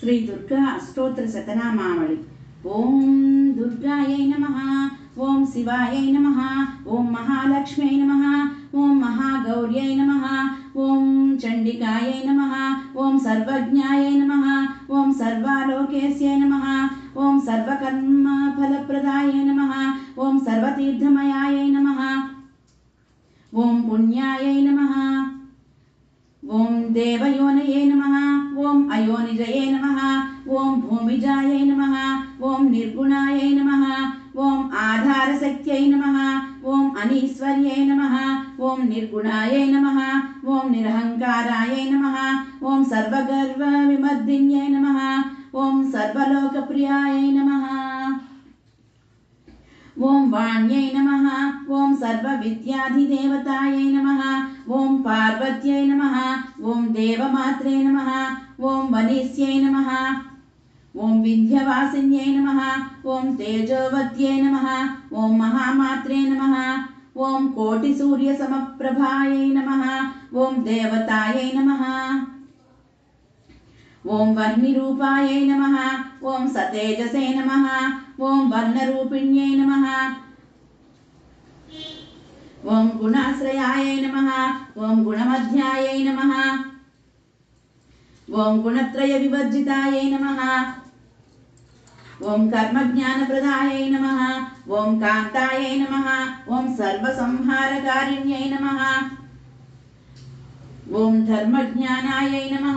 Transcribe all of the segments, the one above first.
శ్రీ దుర్గా అష్టోత్తర శతనామావళి ఓం దుర్గాయై నమ ఓం శివాయై నమ ఓం మహాలక్ష్మ్యై నమ ఓం మహాగౌర్యై నమ ఓం చండికాయై నమ ఓం సర్వజ్ఞాయై నమ ఓం సర్వాలోకేశ్యై నమ ఓం సర్వకర్మ ఫలప్రదాయ నమ ఓం సర్వతీర్థమయాయ నమ ఓం పుణ్యాయై నమ ఓం దేవయోనయే నమ ఓం అయోనిజయే నమ ఓం భూమిజాయై నమ ఓం నిర్గుణాయై నమ ఓం ఆధారశక్త్యై నమ ఓం అనీశ్వర్యై నమ ఓం నిర్గుణాయై నమ ఓం నిరహంకారాయై నమ ఓం సర్వగర్వ విమర్దిన్యై నమ ఓం సర్వలోకప్రియాయై నమ. ఓం వాణ్యై నమ ఓం సర్వవిద్యాధిదేవతాయై నమ ఓం పార్వత్యై నమ ఓం దేవమాత్రే నమ ఓం వనిస్యై నమ ఓం వింధ్యవాసిన్యై నమ ఓం తేజోవత్యై నమ ఓం మహామాత్రే నమ ఓం కోటి సూర్య సమప్రభాయై నమ ఓం దేవతాయై నమ ఓం వర్ణిరూపాయై నమ ఓం సతేజసే నమ ఓం వర్ణరూపిణ్యై నమ ఓం గుణాశ్రయాయై నమ ఓం గుణమధ్యాయై నమ ఓం గుణత్రయ వివర్జితాయై నమ ఓం కర్మజ్ఞానప్రదాయై నమ ఓం కాంతాయై నమ ఓం సర్వసంహారకారిణ్యై నమ ఓం ధర్మజ్ఞానాయై నమ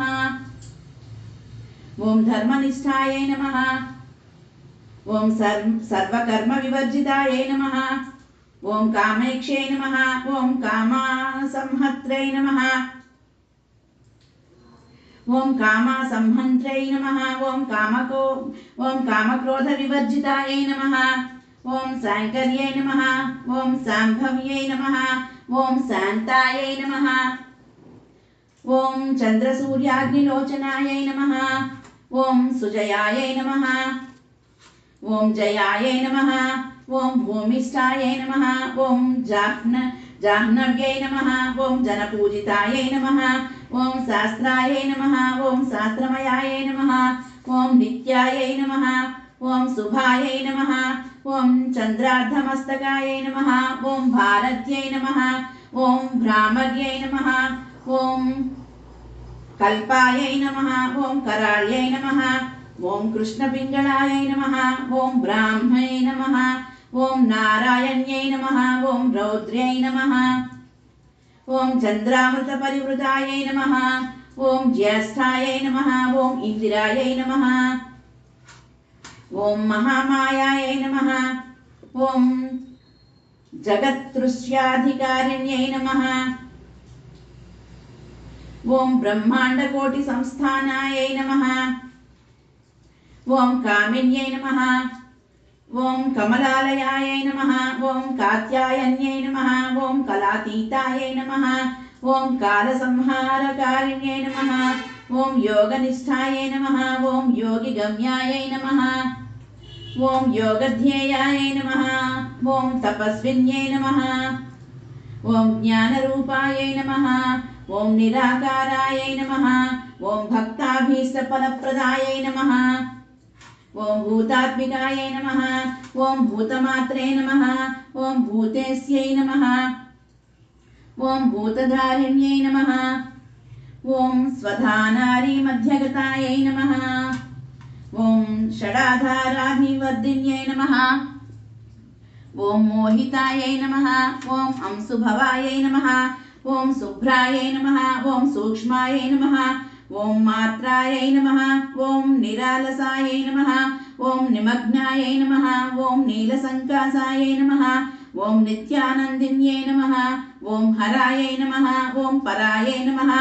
ఓం ధర్మనిష్టాయై నమ ఓం సర్వ సర్వకర్మ వివర్జితాయై నమ ఓం కామేక్షై నమ ఓం కామాసంహత్రై నమ ఓం కామాసంహంత్రై నమ ఓం కామకో ఓం కామక్రోధ వివర్జితాయై నమ ఓం శాంకర్యై నమ ఓం శాంభవ్యై నమ ఓం శాంతాయై నమ ఓం జయాయ నమ ఓం భూమిష్టాయ నమ ఓం జాహ్న జాహ్నవ్యై నమ ఓం జనపూజితాయ నమ ఓం శాస్త్రాయ నమ ఓం శాస్త్రమయాయ నమ ఓం నిత్యాయ నమ ఓం శుభాయ నమ ఓం చంద్రార్ధమస్తకాయ నమ ఓం భారత్యై నమ ఓం భ్రామర్యై నమ ఓం కల్పాయ నమ ఓం కరాళ్యై నమ ఓం కృష్ణపింగళాయై నమ ఓం బ్రాహ్మై నమ ఓం నారాయణ్యై నమ ఓం రౌద్ర్యై నమ ఓం చంద్రామృత పరివృతాయ నమ ఓం జ్యేష్ఠాయ నమ ఓం ఇందిరాయ నమ ఓం మహామాయాయ నమ ఓం జగత్తృష్యాధికారిణ్యై నమ ఓం బ్రహ్మాండకోటి సంస్థానాయ నమ ఓం కామిన్యై నమ ఓం కమలాలయాయ నమ ఓం కాత్యాయన్యై నమ ఓం కళాతీతాయ నమ ఓం కాలసంహారకారిణ్యై నమ ఓం యోగనిష్టాయై నమ ఓం యోగిగమ్యాయై నమ ఓం యోగధ్యేయాయ నమ ఓం తపస్విన్యై నమ ఓం జ్ఞానరూపాయ నమ ఓం నిరాకారాయ నమ ఓం భక్తాభీష్టఫలప్రదాయ నమ ఓం భూతాత్మికాయై నమ ఓం భూతమాత్రే నమ ఓం భూతేస్యై నమ ఓం భూతధారిణ్యై నమ ఓం స్వధానారీ మధ్యగతాయై నమ ఓం షడాధారాధివర్ధిన్యై నమ ఓం మోహితాయై నమ ఓం అంశుభవాయై నమ ఓం శుభ్రాయై నమ ఓం సూక్ష్మాయై నమ ఓం మాత్రాయై నమ ఓం నిరాలసాయై నమ ఓం నిమగ్నాయై నమ ఓం నీలసంకాసాయై నమ ఓం నిత్యానందిన్యై నమ ఓం హరాయై నమ ఓం పరాయై నమ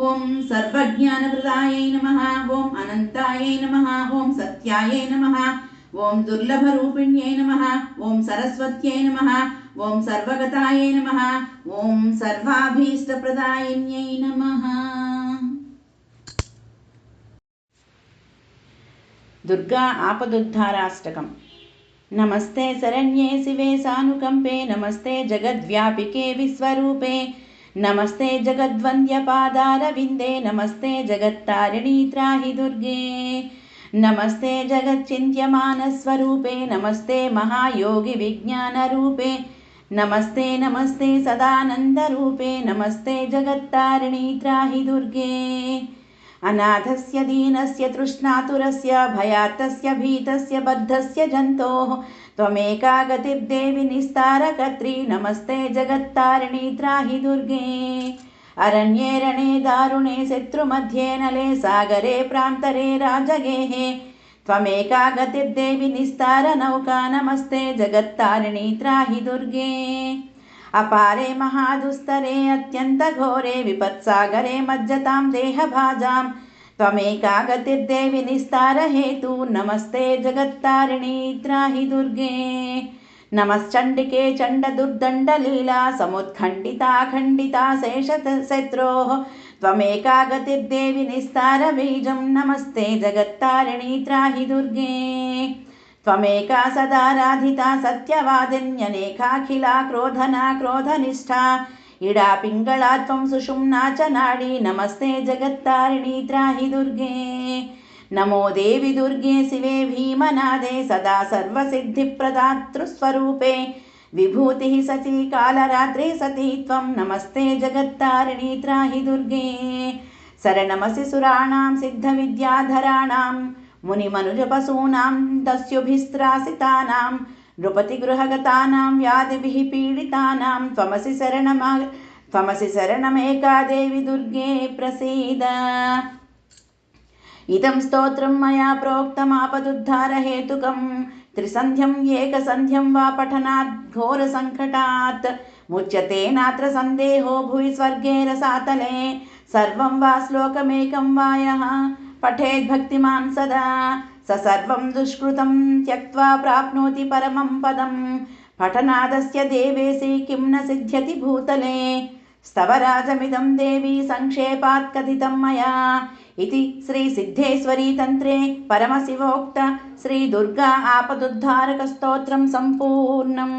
ఓం సర్వజ్ఞానప్రదాయై నమ ఓం అనంతాయై నమ ఓం సత్యాయై నమ ఓం దుర్లభరూపిణ్యై నమ ఓం సరస్వత్యై నమ ఓం సర్వగతాయై నమ ఓం సర్వాభీష్టప్రదాయిన్యై నమ దుర్గా ఆపదుద్ధారాష్టకం. నమస్తే శరణ్యే శివే సానుకంపే నమస్తే జగద్వ్యాపికే విశ్వరూపే నమస్తే జగద్వంద్యపాదారవిందే నమస్తే జగత్తారిణీ త్రాహి దుర్గే నమస్తే జగచ్చింత్యమానస్వరూపే నమస్తే మహాయోగి విజ్ఞానరూపే నమస్తే నమస్తే సదానందరూపే నమస్తే జగత్తారిణీ త్రాహి దుర్గే. अनाथस्य दीनस्य तृष्णातुरस्य भयात्तस्य भीतस्य बद्धस्य जन्तोः त्वमेका गतिर्देवि निस्तारकर्त्री नमस्ते जगत्तारिणी त्राहि दुर्गे अरण्ये रणे दारुणे शत्रुमध्ये नले सागरे प्रान्तरे राजगेहे त्वमेका गतिर्देवि निस्तारनौका नमस्ते जगत्तारिणी त्राहि दुर्गे अपारे महादुस्तरे अत्यन्तघोरे विपत्सागरे मज्जतां देहभाजां। त्वमेका गतिर्देवि निस्तारहेतु नमस्ते जगत्तारिणी त्राहि दुर्गे। नमश्चण्डिके चण्डदुर्दण्डलीला समुत्खण्डिता खण्डिता शेषशत्रोः त्वमेका गतिर्देवि निस्तारबीजं नमस्ते जगत्तारिणी त्राहि दुर्गे त्वमेका सदाराधिता सत्यवादिन्यनेकाखिला क्रोधना क्रोधनिष्ठा इडा पिङ्गळा त्वं सुषुम्ना च नाडी नमस्ते जगत्तारिणी त्राहि दुर्गे नमो देवि दुर्गे शिवे भीमनादे सदा सर्वसिद्धिप्रदातृस्वरूपे विभूतिः सती कालरात्रे सती त्वं नमस्ते जगत्तारिणी त्राहि दुर्गे शरणमसि सुराणां सिद्धविद्याधराणां मुनिमनुजपशूनां दस्युभिस्त्रासितानां नृपतिगृहगतानां व्याधिभिः पीडितानां त्वमसि शरणमा त्वमसि शरणमेका देवि दुर्गे प्रसीद इदं स्तोत्रं मया प्रोक्तमापदुद्धारहेतुकं त्रिसन्ध्यम् एकसन्ध्यं वा पठनात् घोरसङ्कटात् मुच्यते नात्र सन्देहो भुवि स्वर्गे रसातले सर्वं वा श्लोकमेकं वा यः पठेद्भक्तिमान् सदा स सर्वं दुष्कृतं त्यक्त्वा प्राप्नोति परमं पदं पठनादस्य देवेसि किं न सिद्ध्यति भूतले स्तवराजमिदं देवी सङ्क्षेपात् कथितं मया इति श्रीसिद्धेश्वरीतन्त्रे परमशिवोक्त श्रीदुर्गा आपदुद्धारकस्तोत्रं सम्पूर्णम्